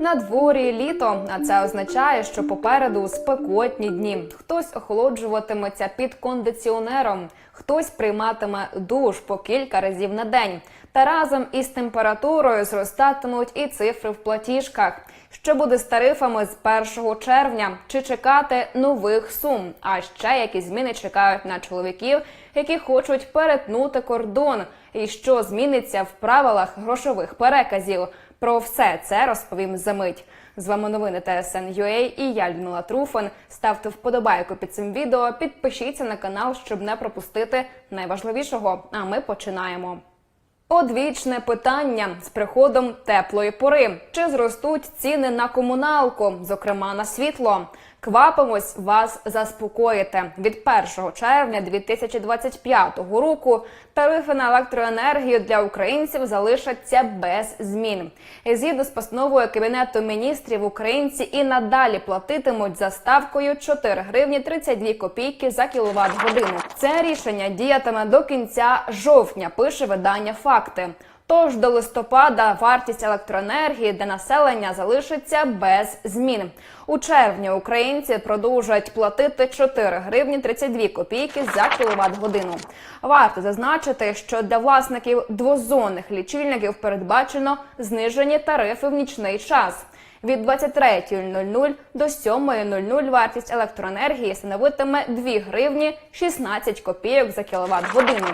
На дворі літо, а це означає, що попереду спекотні дні. Хтось охолоджуватиметься під кондиціонером, хтось прийматиме душ по кілька разів на день. Та разом із температурою зростатимуть і цифри в платіжках. Що буде з тарифами з 1 червня? Чи чекати нових сум? А ще які зміни чекають на чоловіків, які хочуть перетнути кордон? І що зміниться в правилах грошових переказів? Про все це розповім за мить. З вами новини ТСН.UA і я Людмила Труфан. Ставте вподобайку під цим відео, підпишіться на канал, щоб не пропустити найважливішого. А ми починаємо. Одвічне питання з приходом теплої пори. Чи зростуть ціни на комуналку, зокрема на світло? Квапимось вас заспокоїти. Від 1 червня 2025 року тарифи на електроенергію для українців залишаться без змін. Згідно з постановою Кабінету міністрів, українці і надалі платитимуть за ставкою 4 гривні 32 копійки за кіловат годину. Це рішення діятиме до кінця жовтня. Пише видання факти. Тож до листопада вартість електроенергії для населення залишиться без змін. У червні українці продовжують платити 4 гривні 32 копійки за кіловат годину. Варто зазначити, що для власників двозонних лічильників передбачено знижені тарифи в нічний час. Від 23.00 до 7.00 вартість електроенергії становитиме 2 гривні 16 копійок за кіловат годину.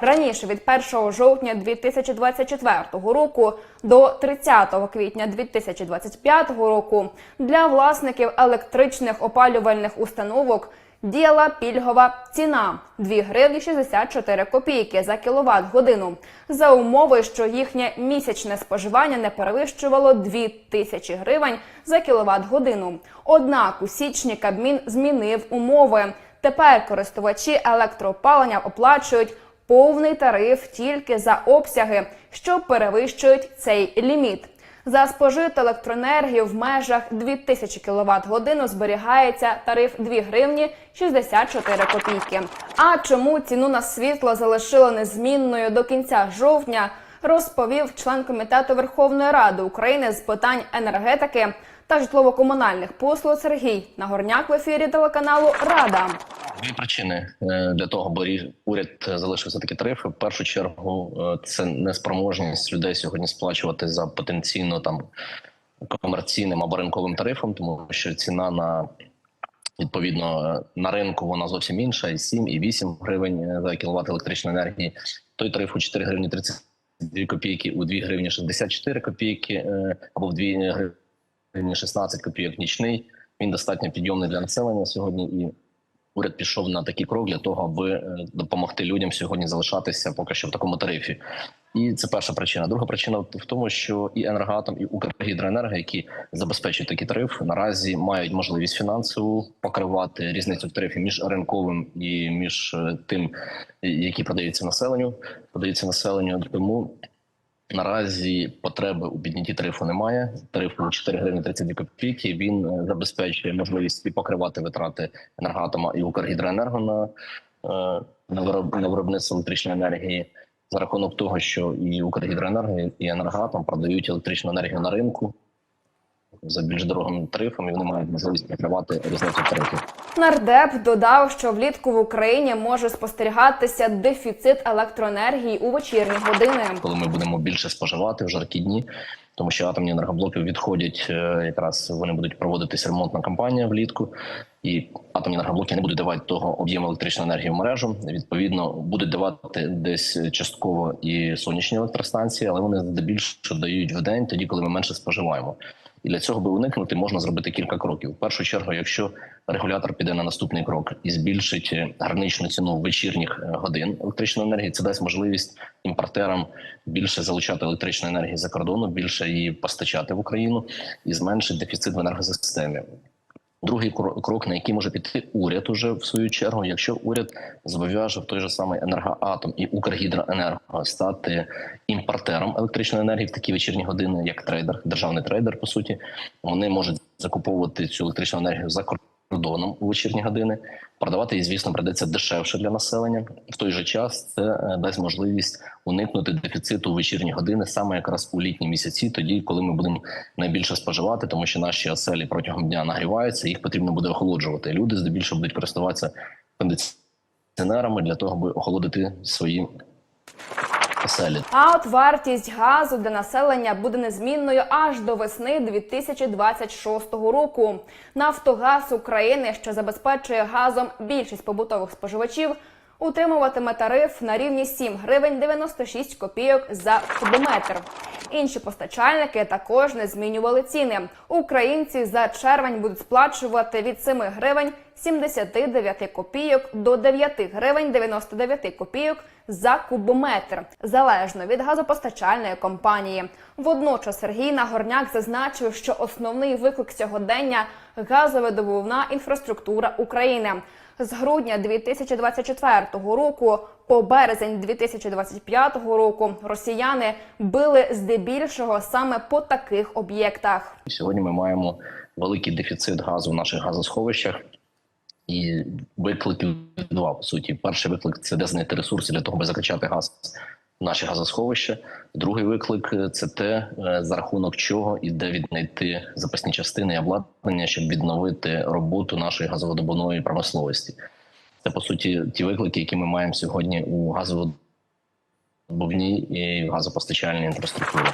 Раніше від 1 жовтня 2024 року до 30 квітня 2025 року для власників електричних опалювальних установок діяла пільгова ціна 2 гривні 64 копійки за кіловат годину за умови, що їхнє місячне споживання не перевищувало 2 тисячі гривень за кіловат годину. Однак у січні Кабмін змінив умови. Тепер користувачі електроопалення оплачують повний тариф тільки за обсяги, що перевищують цей ліміт. За спожиту електроенергію в межах 2000 кВт годину зберігається тариф 2 гривні 64 копійки. А чому ціну на світло залишили незмінною до кінця жовтня, розповів член комітету Верховної Ради України з питань енергетики та житлово-комунальних послуг Сергій Нагорняк в ефірі телеканалу Рада. Дві причини е, для того, бо уряд залишився такі тарифи. В першу чергу е, це неспроможність людей сьогодні сплачувати за потенційно там комерційним або ринковим тарифом, тому що ціна на відповідно е, на ринку вона зовсім інша, і 7, і 8 гривень е, за кіловат електричної енергії. Той тариф у 4 гривні 32 копійки, у 2 гривні 64 копійки е, або в 2 гривні 16 копійок нічний. Він достатньо підйомний для населення сьогодні і уряд пішов на такий крок для того, аби е, допомогти людям сьогодні залишатися поки що в такому тарифі. І це перша причина. Друга причина в тому, що і енергоатом, і Укргідроенерго, які забезпечують такі тарифи, наразі мають можливість фінансово покривати різницю в тарифі між ринковим і між е, тим, які продаються населенню, продаються населенню. Тому Наразі потреби у піднятті тарифу немає. Тариф у 4 гривні 32 копійки. Він е, забезпечує можливість і покривати витрати енергоатома і Укргідроенерго на, е, на, вироб, на виробництво електричної енергії за рахунок того, що і Укргідроенерго, і енергоатом продають електричну енергію на ринку за більш дорогим тарифом, і вони мають можливість покривати різницю тарифів. Нардеп додав, що влітку в Україні може спостерігатися дефіцит електроенергії у вечірні години. коли ми будемо більше споживати в жаркі дні, тому що атомні енергоблоки відходять. е, Якраз вони будуть проводитись ремонтна кампанія влітку, і атомні енергоблоки не будуть давати того об'єму електричної енергії в мережу. Відповідно, будуть давати десь частково і сонячні електростанції, але вони здебільшого дають в день, тоді коли ми менше споживаємо. І для цього би уникнути можна зробити кілька кроків. В першу чергу, якщо регулятор піде на наступний крок і збільшить е, граничну ціну вечірніх е, годин електричної енергії, це дасть можливість імпортерам більше залучати електричної енергії за кордону, більше її постачати в Україну і зменшить дефіцит в енергосистемі. Другий кро- крок, на який може піти уряд, уже в свою чергу, якщо уряд зобов'яже в той же самий енергоатом і Укргідроенерго стати імпортером електричної енергії в такі вечірні години, як трейдер, державний трейдер, по суті, вони можуть закуповувати цю електричну енергію за кордоном у вечірні години. Продавати її, звісно, придеться дешевше для населення. В той же час це е, дасть можливість уникнути дефіциту у вечірні години, саме якраз у літні місяці, тоді, коли ми будемо найбільше споживати, тому що наші оселі протягом дня нагріваються, їх потрібно буде охолоджувати. Люди здебільшого будуть користуватися кондиціонерами для того, аби охолодити свої оселі. А от вартість газу для населення буде незмінною аж до весни 2026 року. Нафтогаз України, що забезпечує газом більшість побутових споживачів, утримуватиме тариф на рівні 7 гривень 96 копійок за кубометр. Інші постачальники також не змінювали ціни. Українці за червень будуть сплачувати від 7 гривень 79 копійок до 9 гривень 99 копійок за кубометр, залежно від газопостачальної компанії. Водночас Сергій Нагорняк зазначив, що основний виклик сьогодення газовидобувна інфраструктура України. З грудня 2024 року по березень 2025 року росіяни били здебільшого саме по таких об'єктах. Сьогодні ми маємо великий дефіцит газу в наших газосховищах. І викликів два по суті. Перший виклик це де знайти ресурси для того, аби закачати газ наші газосховища. Другий виклик це те, е, за рахунок чого і де віднайти запасні частини і обладнання, щоб відновити роботу нашої газовидобувної промисловості. Це по суті ті виклики, які ми маємо сьогодні у газовидобувній і газопостачальній інфраструктурі.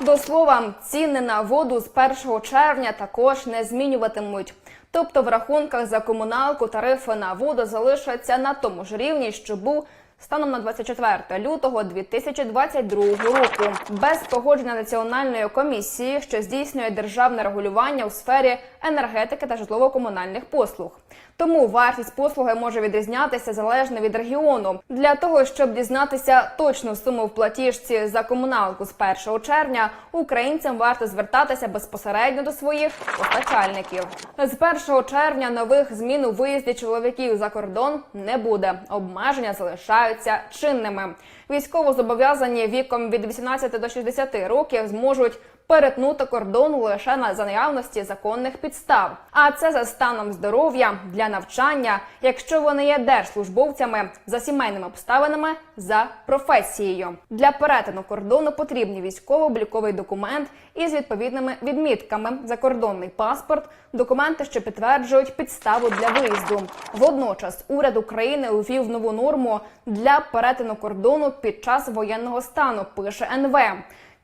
До слова, ціни на воду з 1 червня також не змінюватимуть. Тобто в рахунках за комуналку тарифи на воду залишаться на тому ж рівні, що був станом на 24 лютого 2022 року, без погодження національної комісії, що здійснює державне регулювання у сфері енергетики та житлово-комунальних послуг. Тому вартість послуги може відрізнятися залежно від регіону. Для того щоб дізнатися точну суму в платіжці за комуналку з 1 червня, українцям варто звертатися безпосередньо до своїх постачальників. З 1 червня нових змін у виїзді чоловіків за кордон не буде. Обмеження залишаються чинними. Військовозобов'язані віком від 18 до 60 років зможуть перетнути кордон лише на за наявності законних підстав. А це за станом здоров'я для навчання, якщо вони є держслужбовцями за сімейними обставинами за професією. Для перетину кордону потрібні військово-обліковий документ із відповідними відмітками, закордонний паспорт, документи, що підтверджують підставу для виїзду. Водночас уряд України увів нову норму для перетину кордону під час воєнного стану. Пише НВ.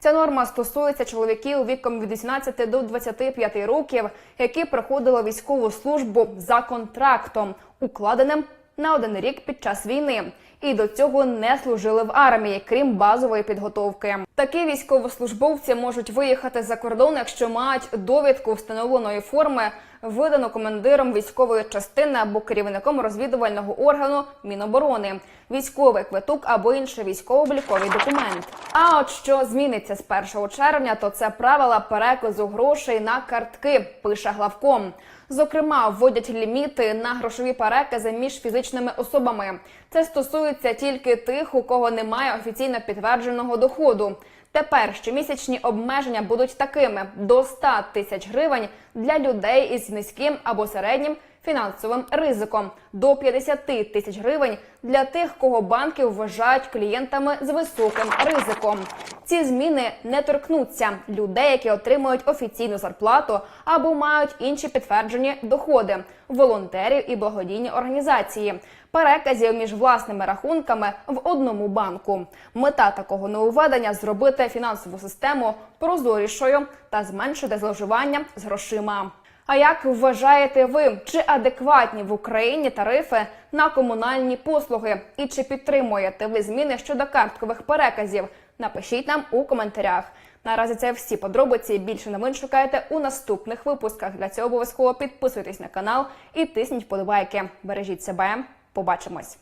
Ця норма стосується чоловіків віком від 18 до 25 років, які проходили військову службу за контрактом, укладеним на один рік під час війни, і до цього не служили в армії, крім базової підготовки. Такі військовослужбовці можуть виїхати за кордон, якщо мають довідку встановленої форми, видану командиром військової частини або керівником розвідувального органу Міноборони, військовий квиток або інший військово-обліковий документ. А от що зміниться з 1 червня, то це правила переказу грошей на картки, пише главком. Зокрема, вводять ліміти на грошові перекази між фізичними особами. Це стосується тільки тих, у кого немає офіційно підтвердженого доходу. Тепер щомісячні обмеження будуть такими: до 100 тисяч гривень для людей із низьким або середнім фінансовим ризиком, до 50 тисяч гривень для тих, кого банки вважають клієнтами з високим ризиком. Ці зміни не торкнуться людей, які отримують офіційну зарплату або мають інші підтверджені доходи, волонтерів і благодійні організації. Переказів між власними рахунками в одному банку. Мета такого нововведення зробити фінансову систему прозорішою та зменшити зловживання з грошима. А як вважаєте ви, чи адекватні в Україні тарифи на комунальні послуги? І чи підтримуєте ви зміни щодо карткових переказів? Напишіть нам у коментарях. Наразі це всі подробиці. Більше новин шукайте у наступних випусках. Для цього обов'язково підписуйтесь на канал і тисніть вподобайки. Бережіть себе. Побачимось.